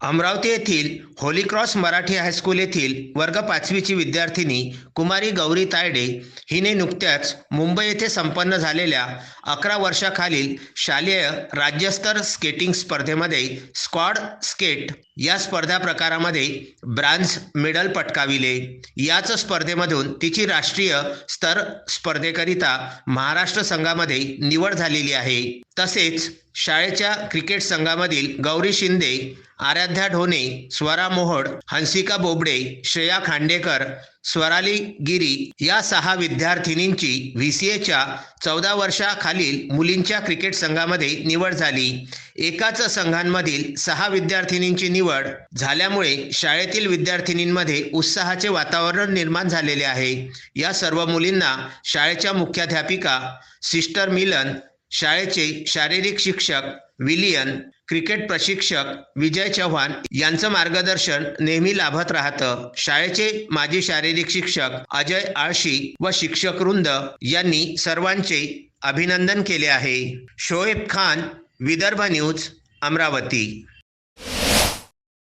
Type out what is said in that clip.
अमरावती येथील Holy cross Marathi high school येथील वर्ग पाचवीची विद्यार्थिनी कुमारी गौरी तायडे हिने नुकत्याच मुंबई येथे संपन्न झालेल्या अकरा वर्षाखालील शालेय राज्यस्तर स्केटिंग स्पर्धेमध्ये स्क्वॉड स्केट या स्पर्धा प्रकारामध्ये ब्रांझ मेडल पटकाविले. याच स्पर्धेमधून तिची राष्ट्रीय स्तर स्पर्धेकरिता महाराष्ट्र संघामध्ये निवड झालेली आहे. तसेच शाळेच्या क्रिकेट संघामधील गौरी शिंदे आराध्या ढोणे स्वरा मोहोड हंसिका बोबडे श्रेया खांडेकर स्वराली गिरी या सहा विद्यार्थिनींची व्ही सी एच्या चौदा वर्षाखालील मुलींच्या क्रिकेट संघामध्ये निवड झाली. एकाच संघांमधील सहा विद्यार्थिनींची निवड झाल्यामुळे शाळेतील विद्यार्थिनींमध्ये उत्साहाचे वातावरण निर्माण झालेले आहे. या सर्व मुलींना शाळेच्या मुख्याध्यापिका सिस्टर मिलन शाळेचे शारीरिक शिक्षक विलियन क्रिकेट प्रशिक्षक विजय चव्हाण यांचं मार्गदर्शन नेहमी लाभत राहतं. शाळेचे माजी शारीरिक शिक्षक अजय आळशी व शिक्षक वृंद यांनी सर्वांचे अभिनंदन केले आहे. शोएब खान विदर्भ न्यूज अमरावती.